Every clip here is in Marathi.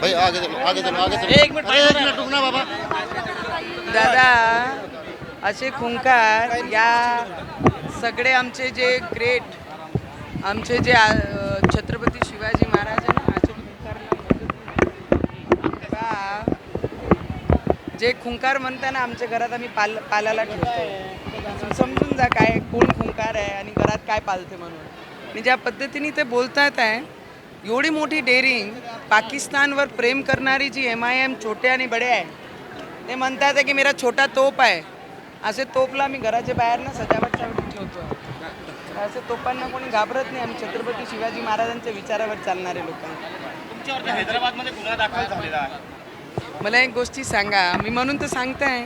भाई आगे चलो आगे चलो आगे चलो। एक मिनट, एक मिनट रुकना बाबा। दादा असे खुंकार या सगळे आमचे जे ग्रेट आमचे जे छत्रपती शिवाजी महाराज ना जे खुंकार म्हणताना आमच्या घरात आम्ही पाल पालाला ठेवतो. समजून जा काय कोण खुंकार आहे आणि घरात काय पालते म्हणून. आणि ज्या पद्धतीने ते बोलतात आहे एवढी मोठी डेअरिंग पाकिस्तानवर प्रेम करणारी जी एम आय एम छोटे आणि बडे आहे ते म्हणतात की मेरा छोटा तोप आहे. असे तोपला मी घराच्या बाहेर ना सजावटसाठी ठेवतो. तर असे तोपांना कोणी घाबरत नाही आम्ही छत्रपती शिवाजी महाराजांच्या विचारावर चालणारे लोक हैदराबादमध्ये गुन्हा दाखल झालेला आहे. मला एक गोष्टी सांगा मी म्हणून तर सांगताय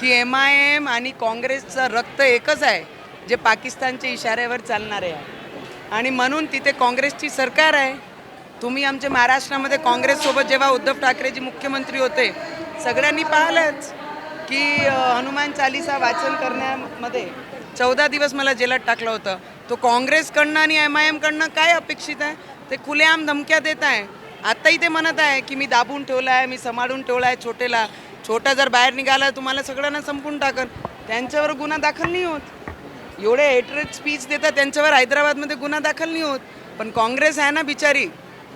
की एम आय एम आणि काँग्रेसचं रक्त एकच आहे जे पाकिस्तानच्या इशाऱ्यावर चालणारे आहे. आणि म्हणून तिथे काँग्रेसची सरकार आहे. तुम्ही आमच्या महाराष्ट्रामध्ये काँग्रेससोबत जेव्हा उद्धव ठाकरेजी मुख्यमंत्री होते सगळ्यांनी पाहिलंच की हनुमान चालिसा वाचन करण्यामध्ये चौदा दिवस मला जेलात टाकलं होतं. तो काँग्रेसकडनं आणि एम आय एमकडनं काय अपेक्षित आहे? ते खुलेआम धमक्या देत आहे. आत्ताही ते म्हणत आहे की मी दाबून ठेवला आहे मी सांभाळून ठेवला आहे छोटेला. छोटा जर बाहेर निघाला तुम्हाला सगळ्यांना संपून टाकन. त्यांच्यावर गुन्हा दाखल नाही होत. एवढे हेटरेट स्पीच देतात त्यांच्यावर हैदराबादमध्ये गुन्हा दाखल नाही होत. पण काँग्रेस आहे ना बिचारी.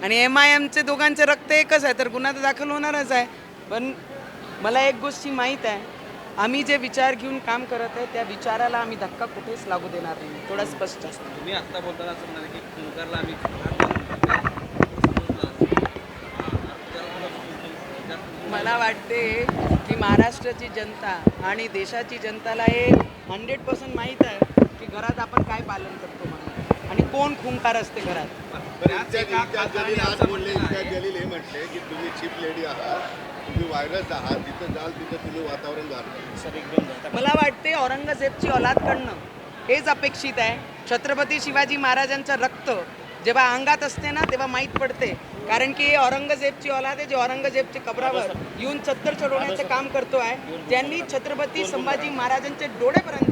आणि एम आय एमचे दोघांचे रक्त एकच आहे तर गुन्हा तर दाखल होणारच आहे. पण मला एक गोष्टी माहीत आहे आम्ही जे विचार घेऊन काम करत आहे त्या विचाराला आम्ही धक्का कुठेच लागू देणार नाही. थोडा स्पष्ट असतं. तुम्ही आत्ता बोलताना असं म्हणाले की खुंकारला आम्ही मला वाटते की महाराष्ट्राची जनता आणि देशाची जनताला हे हंड्रेड पर्सेंट माहीत आहे की घरात आपण काय पालन करतो म्हणून. आणि कोण खुंकार असते घरात? बरं, जलील आज बोलले इम्तियाज जलील हे म्हटले की तुम्ही चीफ लेडी आहात तुम्ही व्हायरस आहात जिथं जाल तिथं तुम्ही वातावरण गारता सर एकदम मला वाटते औरंगजेबची औलादकडनं हेच अपेक्षित आहे. छत्रपती शिवाजी महाराजांचं रक्त जेव्हा अंगात असते ना तेव्हा माहीत पडते. कारण की औरंगजेबची औलाद आहे जे औरंगजेबच्या कबरावर येऊन चत्तर चढवण्याचं काम करतो आहे. त्यांनी छत्रपती संभाजी महाराजांचे डोळेपर्यंत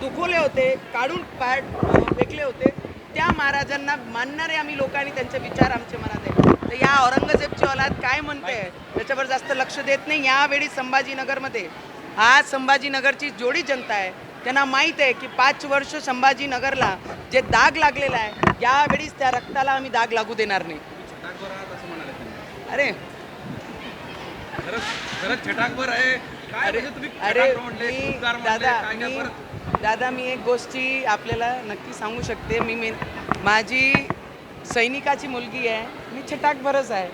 दुखवले होते काढून पाय फेकले होते त्या महाराजांना मानणारे आम्ही लोकांनी त्यांचे विचार आमच्या मनात आहे तर या औरंगजेबची औलाद काय म्हणते त्याच्यावर जास्त लक्ष देत नाही. यावेळी संभाजीनगरमध्ये आज संभाजीनगरची जेवढी जनता आहे. त्यांना माहीत आहे की पाच वर्ष संभाजीनगरला जे दाग लागलेला आहे यावेळीच त्या रक्ताला आम्ही दाग लागू देणार नाही. अरे. अरे अरे मी दादा मी दादा मी एक गोष्टी आपल्याला नक्की सांगू शकते. मी मी माझी सैनिकाची मुलगी आहे. मी छटाकभरच आहे.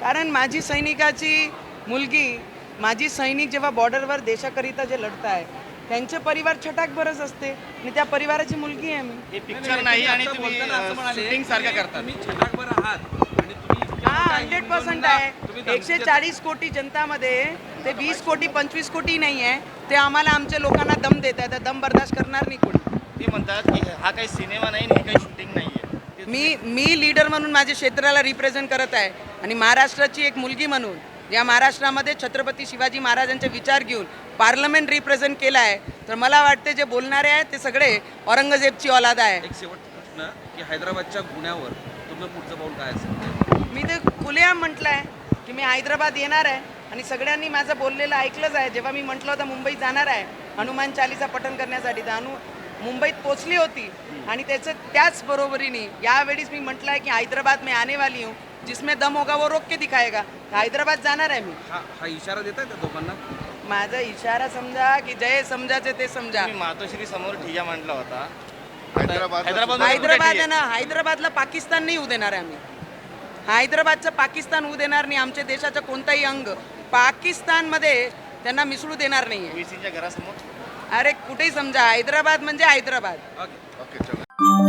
कारण माझी सैनिकाची मुलगी माझी सैनिक जेव्हा बॉर्डरवर देशाकरिता जे लढत आहे त्यांचे परिवार छटाकभरच असते. आणि त्या परिवाराची मुलगी आहे मी. हे पिक्चर नाही आणि तुम्ही शूटिंग सारखं की करतात. तुम्ही छटाकभर आहात आणि तुम्ही इतक्या हा हंड्रेड पर्सेंट आहे. एकशे. चाळीस कोटी जनतामध्ये ते वीस कोटी पंचवीस कोटी नाही आहे. ते आम्हाला आमच्या लोकांना दम देत आहे दम बर्दाश्त करणार नाही कोणी. ते म्हणतात की हा काही सिनेमा नाही आणि हे काही शूटिंग नाही आहे. मी मी लीडर म्हणून माझ्या क्षेत्राला रिप्रेझेंट करत आहे. आणि महाराष्ट्राची एक मुलगी म्हणून या महाराष्ट्रामध्ये छत्रपती शिवाजी महाराजांचे विचार घेऊन पार्लमेंट रिप्रेझेंट केलं आहे तर मला वाटते जे बोलणारे आहेत ते सगळे औरंगजेबची औलाद आहे. एक प्रश्न की हैदराबादच्या गुन्ह्यावर तुमचं पुढचं पाऊल काय असेल? मी ते खुलेआम म्हटलं आहे की मी हैदराबाद येणार आहे आणि सगळ्यांनी माझं बोललेलं ऐकलंच आहे. जेव्हा मी म्हटलं होतं मुंबईत जाणार आहे हनुमान चालीसा पठण करण्यासाठी तर हनु मुंबईत पोचली होती. आणि त्याचं त्याच बरोबरीने यावेळीच मी म्हटलं आहे की हैदराबाद में आने वाली हूँ. जिसमें दम होगा वो रोक के दिखाएगा। हैदराबाद जाणार आहे मी। हा हा इशारा देताय त्या दोघांना? माझा इशारा समजा की जय समजाचे ते समजा. तुम्ही मातोश्री समोर ठिय्या मांडला होता. हैदराबाद हैदराबाद- हैदराबाद आहे? ना हैदराबादला पाकिस्तान नाही येऊ देणार आहे आम्ही. हैदराबादचं पाकिस्तान होऊ देणार नाही आमच्या देशाचं कोणताही अंग. पाकिस्तानमध्ये त्यांना मिसळू देणार नाही ओवीसीच्या घरासमोर? अरे कुठेही समजा हैदराबाद म्हणजे हैदराबाद. ओके. ओके चला.